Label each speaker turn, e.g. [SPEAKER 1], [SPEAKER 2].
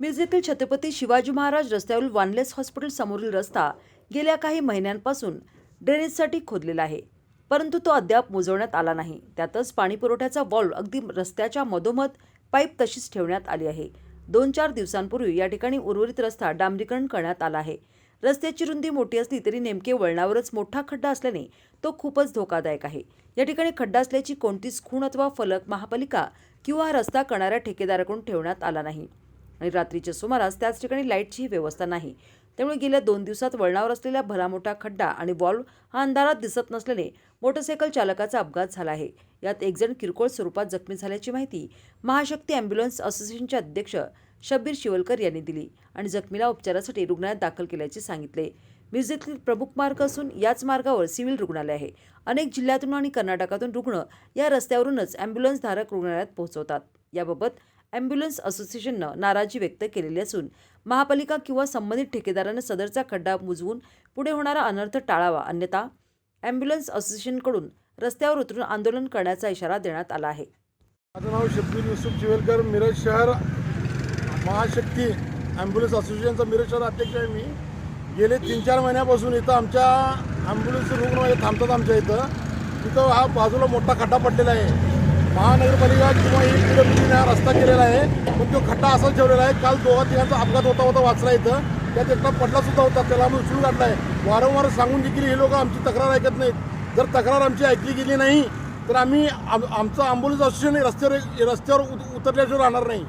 [SPEAKER 1] मिरजेतील छत्रपती शिवाजी महाराज रस्त्यावरील वानलेस हॉस्पिटल समोरील रस्ता गेल्या काही महिन्यांपासून ड्रेनेजसाठी खोदलेला आहे. परंतु तो अद्याप मुजवण्यात आला नाही. त्यातच पाणी पुरवठ्याचा वॉल्व अगदी रस्त्याच्या मधोमध पाईप तशीच ठेवण्यात आली आहे. दोन चार दिवसांपूर्वी या ठिकाणी उर्वरित रस्ता डांबरीकरण करण्यात आला आहे. रस्त्याची रुंदी मोठी असली तरी नेमके वळणावरच मोठा खड्डा असल्याने तो खूपच धोकादायक आहे. या ठिकाणी खड्डा असल्याची कोणतीच खूण अथवा फलक महापालिका किंवा रस्ता करणाऱ्या ठेकेदाराकडून ठेवण्यात आला नाही. आणि रात्रीच्या सुमारास त्याच ठिकाणी लाईटचीही व्यवस्था नाही. त्यामुळे गेल्या दोन दिवसात वळणावर असलेला भला मोठा खड्डा आणि वॉल्व हा अंधारात दिसत नसल्याने मोटरसायकल चालकाचा अपघात झाला आहे. यात एकजण किरकोळ स्वरूपात जखमी झाल्याची माहिती महाशक्ती अँब्युलन्स असोसिएशनचे अध्यक्ष शब्बीर शिवलकर यांनी दिली आणि जखमीला उपचारासाठी रुग्णालयात दाखल केल्याचे सांगितले. मिरजेतील प्रमुख मार्ग असून याच मार्गावर सिव्हिल रुग्णालय आहे. अनेक जिल्ह्यातून आणि कर्नाटकातून रुग्ण या रस्त्यावरूनच ॲम्ब्युलन्सधारक रुग्णालयात पोहोचवतात. याबाबत ॲम्ब्युलन्स असोसिएशननं नाराजी व्यक्त केलेली असून महापालिका किंवा संबंधित ठेकेदारानं सदरचा खड्डा मुजवून पुढे होणारा अनर्थ टाळावा अन्यथा ॲम्ब्युलन्स असोसिएशनकडून रस्त्यावर उतरून आंदोलन करण्याचा इशारा देण्यात आला आहे.
[SPEAKER 2] माझं नाव शब्बीर युसुफ चिवेलकर मिरज शहर महाशक्ती ॲम्ब्युलन्स असोसिएशनचा मिरज शहर अध्यक्ष आहे मी. गेले तीन चार महिन्यापासून इथं आमच्या ॲम्ब्युलन्स रुग्ण थांबतात आमच्या इथं. तिथं हा बाजूला मोठा खड्डा पडलेला आहे. महानगरपालिका किंवा ही पी हा रस्ता केलेला आहे पण तो खड्डा असाच ठेवलेला आहे काल दोघा तिघांचा अपघात होता होता वाचला इथं. त्यात एकटा पडला सुद्धा होता त्याला आम्ही उचलून काढला आहे. वारंवार सांगून देखील हे लोक आमची तक्रार ऐकत नाहीत. जर तक्रार आमची ऐकली गेली नाही तर आम्ही आम आमचं ॲम्ब्युलन्स असोसिएशन हे रस्त्यावर रस्त्यावर उतरल्याशिवाय राहणार नाही.